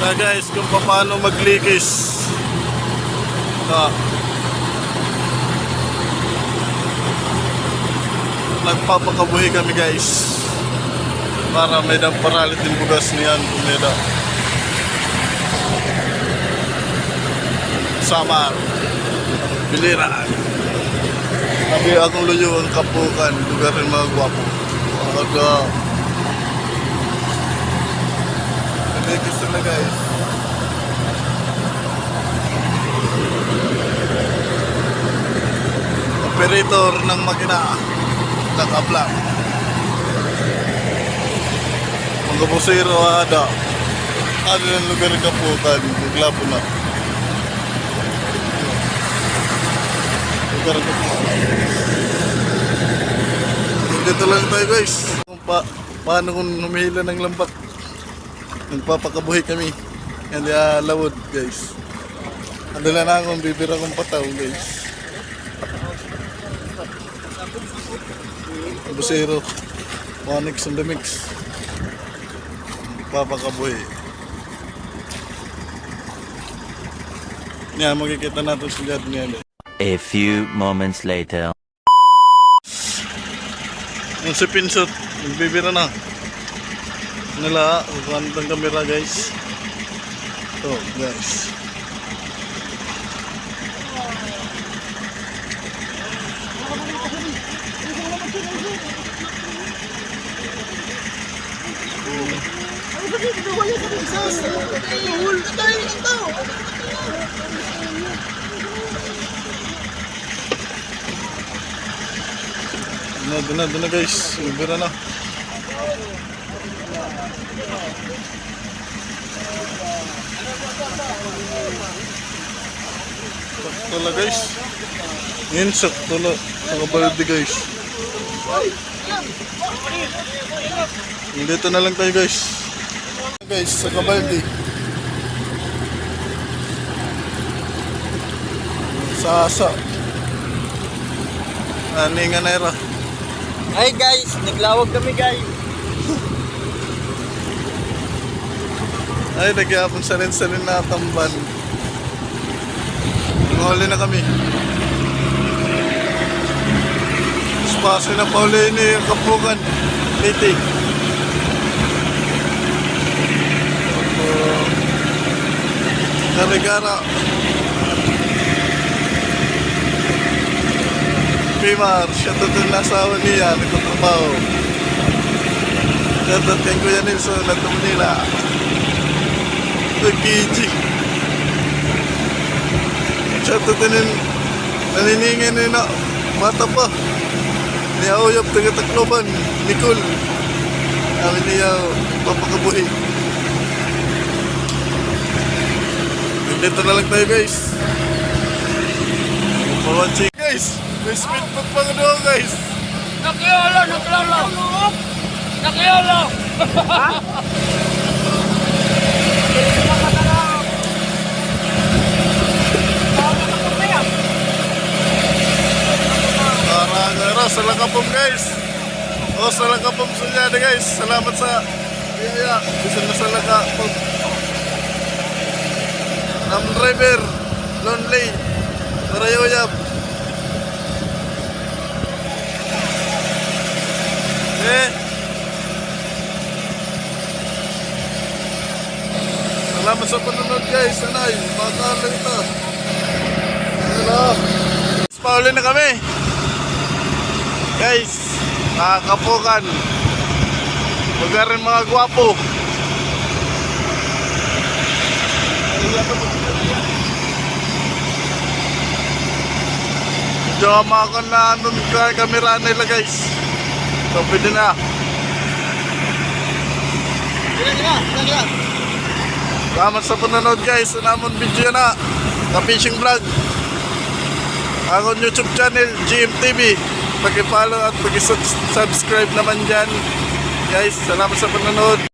na guys kung paano maglikis. Ah. Nagpapakabuhi kami guys. Para may damparalit yung bugas niyan. Kumeda. Samar. Biliran. Sabi akong luyo ang kapukan. Lugar rin mga gwapo. Mga Nakikis na guys. Operator ng makina. Nakablang. Mga busero ada. Ano yung lugar ng kapukan? Maglapo na. Lugar ng kapukan. Dito lang tayo guys. Pa, paano kung humihila ng lambat. Nagpapakabuhi kami. And uh, lawod guys. Andala na akong bibira kong pataw guys. Busero. Monix on the mix. Nagpapakabuhi. Yan, makikita natin si Jad ngayon. A few moments later. Yung si Pinsot, nagbibira na. Nila, kukuha ng camera guys. Ito guys. Doon na, doon na, doon na guys. Nagbibira na. Sakto na guys. Ngayon sakto na. Nakabaldi guys. Dito na lang tayo guys. Guys, sa Kabaldi. Sa asa. Ani nga naira. Ay guys, naglawag kami guys. Ay, nagyapon sa rin sa rin na tamban. Mahuli na kami. Spasyo na pauli ni Kapugan. Titig. Karigara. Pimar, siya doon na asawa niya, nagtatrabaho. Doon kay Kuya Nilsson, at Manila. Nag-KG. Siya tutunin, naniningin ni na, bata pa. Ni Aoyap, taga-Tacloban, Nicole. Kami niya, papakabuhi. Dito na lang tayo guys. Pawansi guys. May speedboat pa nga doon guys. Nakiolo, nakiolo. Nakiolo. Karangara sa Lakapom guys. O sa Lakapom sunyada guys. Salamat sa biyaya. Bisa na sa Lakapom. Nam driver. Lonely. Marayoyab. Eh. Salamat sa panonood guys. Sanay. Makalang ito. Hello. Pauli na kami. Guys, nakakapukan. Lugar rin mga gwapo. Medyo amakan na nun ka kamera nila guys. So pwede na. Salamat sa panonood guys. Sa namon video na. Ka-fishing vlog. Akong YouTube channel, GMTV. Pag-follow at pag-subscribe naman dyan. Guys, salamat sa panonood.